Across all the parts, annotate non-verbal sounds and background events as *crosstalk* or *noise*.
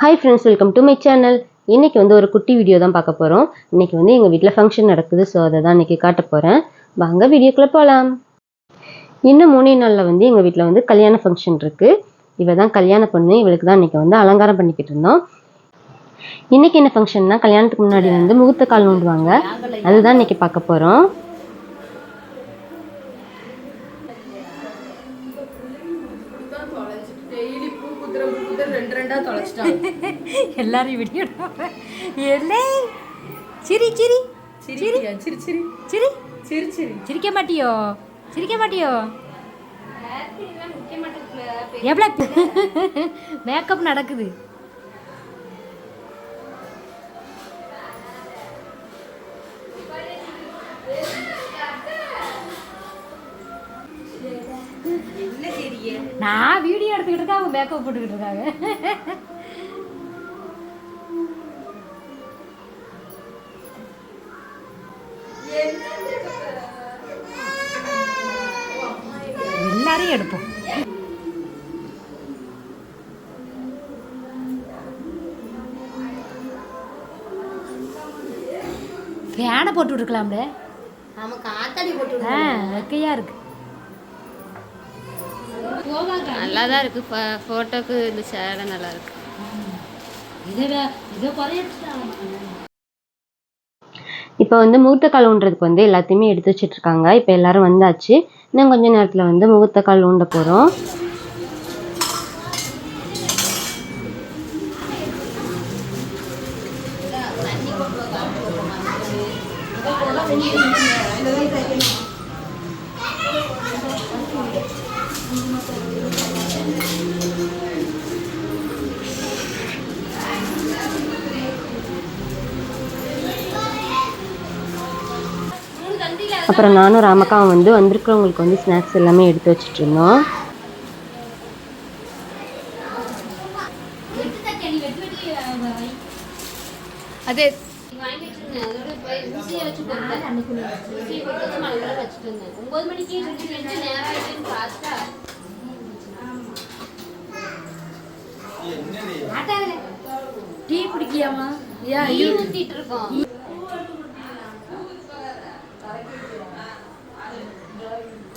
Hi friends welcome to my channel இன்றைக்கி வந்து ஒரு குட்டி வீடியோ தான் பார்க்க போகிறோம் இன்றைக்கி வந்து எங்கள் வீட்டில் ஃபங்க்ஷன் நடக்குது ஸோ அதை தான் இன்றைக்கி காட்ட போகிறேன் வாங்க வீடியோக்குள்ளே போகலாம் இன்னும் மூணே நாளில் வந்து எங்கள் வீட்டில் வந்து கல்யாண ஃபங்க்ஷன் இருக்குது இவ தான் கல்யாண பொண்ணு. இவளுக்கு தான் இன்றைக்கி வந்து அலங்காரம் பண்ணிக்கிட்டு இருந்தோம். இன்றைக்கி என்ன ஃபங்க்ஷன்னா கல்யாணத்துக்கு முன்னாடி வந்து முகூர்த்த கால் நோண்டுவாங்க. அதுதான் இன்றைக்கி பார்க்க போகிறோம் எல்லாரையும் வீடியோ எல்லை சிரி சிரி சிரிக்கியா சிரி. சிரி சிரி. சிரி. சிரி சிரிக்க மாட்டியோ? சிரிக்க மாட்டியோ? எவ்வளோ மேக்கப் *laughs* நடக்குது. நான் வீடியோ எடுத்துக்கிட்டு இருக்கேன் அவங்க மேக்கப் போட்டுக்கிட்டு இருக்காங்க. எல்லாரையும் எடுப்போம். ஃபேனை போட்டு விட்டுருக்கலாம்ல ஆமா காத்தாடி போட்டு ஆ இருக்கு. நல்லா தான் இருக்கு ஃபோட்டோக்கு இந்த சேலை நல்லா இருக்கு இதை இதை குறைய இப்போ வந்து முகூர்த்த கால் ஊன்றதுக்கு வந்து எல்லாத்தையுமே எடுத்து வச்சிட்டு இருக்காங்க இப்போ எல்லாரும் வந்தாச்சு. இன்னும் கொஞ்ச நேரத்தில் வந்து முகூர்த்த கால் ஊண்ட போகிறோம் அப்புறம் நானும் ராமக்காவும் வந்து வந்திருக்கிறவங்களுக்கு வந்து ஸ்நாக்ஸ் எல்லாமே எடுத்து வச்சிட்டு இருந்தோம். அதே. ஒன்பது மணிக்கு டீ குடிக்கியாமா ஊத்திட்டு இருக்கோம்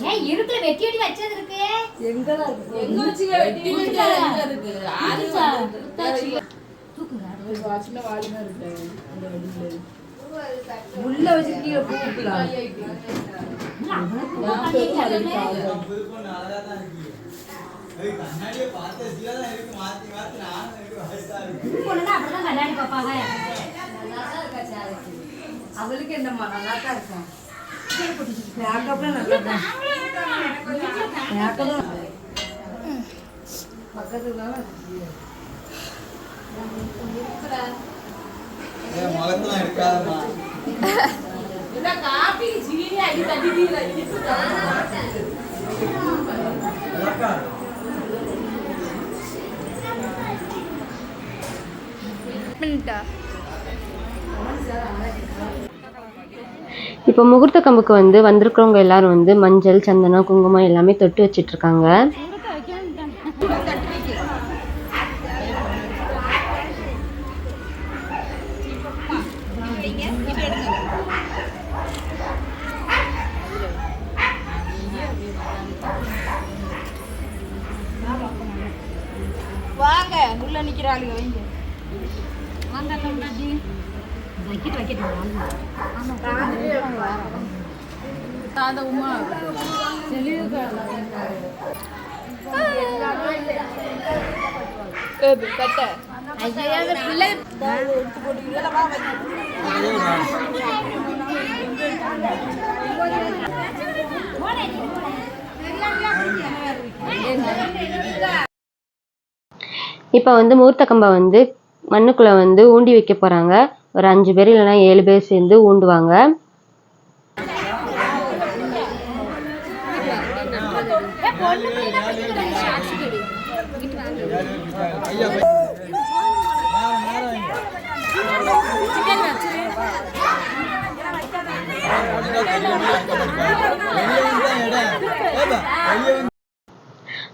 ஏன் இருக்கிற வெட்டி வெட்டி வச்சது இருக்கு? எங்க வச்சுக்க வெட்டி வெட்டி எங்க இருக்கு ஆறு சின்ன வாலிமா இருக்கு. அந்த வெடியில உள்ள வச்சு கீழே பூக்கலாம் பொண்ணுன்னா அப்படிதான் கல்யாணி பார்ப்பாங்க அவளுக்கு என்னம்மா நல்லா தான் இருக்கும் மேக்கப்லாம் நல்லா தான் மேக்கப்லாம் பக்கத்துல காப்பி அடி தட்டி இப்போ முகூர்த்த கம்புக்கு வந்து வந்திருக்கிறவங்க எல்லாரும் வந்து மஞ்சள் சந்தனம் குங்குமம் எல்லாமே தொட்டு வச்சிட்டு இருக்காங்க வாங்க உள்ள நிக்கிறாளுங்க வைங்க. வைக்கிட்டு வைக்கிட்டு உமா பிள்ளை இப்போ வந்து மூர்த்த கம்பை வந்து மண்ணுக்குள்ள வந்து ஊண்டி வைக்க போறாங்க. ஒரு அஞ்சு பேர் இல்லைன்னா ஏழு பேர் சேர்ந்து ஊண்டுவாங்க.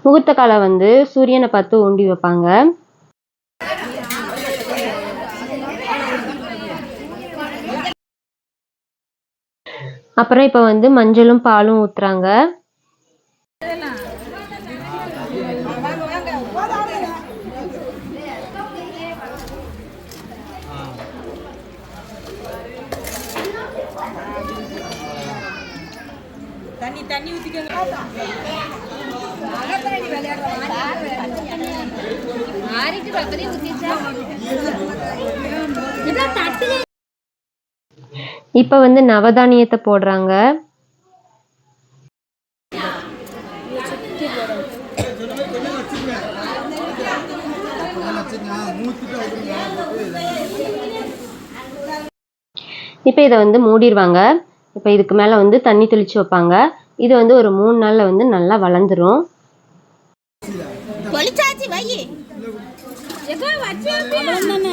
முகூர்த்த காலை வந்து சூரியனை பார்த்து ஊண்டி வைப்பாங்க. அப்புறம் இப்போ வந்து மஞ்சளும் பாலும் ஊத்துறாங்க. தண்ணி தண்ணி ஊத்திச்சா இப்போ வந்து நவதானியத்தை போடுறாங்க. இப்போ இதை வந்து மூடிடுவாங்க இப்போ இதுக்கு மேலே வந்து தண்ணி தெளிச்சு வைப்பாங்க. இது வந்து ஒரு மூணு நாளில் வந்து நல்லா வளர்ந்துரும். பொலிச்சாச்சி வை அவ்வளவு சுகர் பேஷண்ட்டுக்கு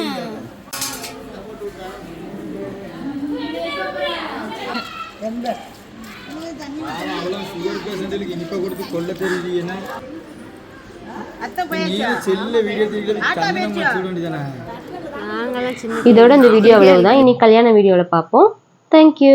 இனிப்பை கொடுத்து கொல்ல தெரியுதுன்னா நீ செல்ல வீடியோ இதோட இந்த வீடியோ அவ்வளவுதான். இனி கல்யாண வீடியோவில் பார்ப்போம். தேங்க்யூ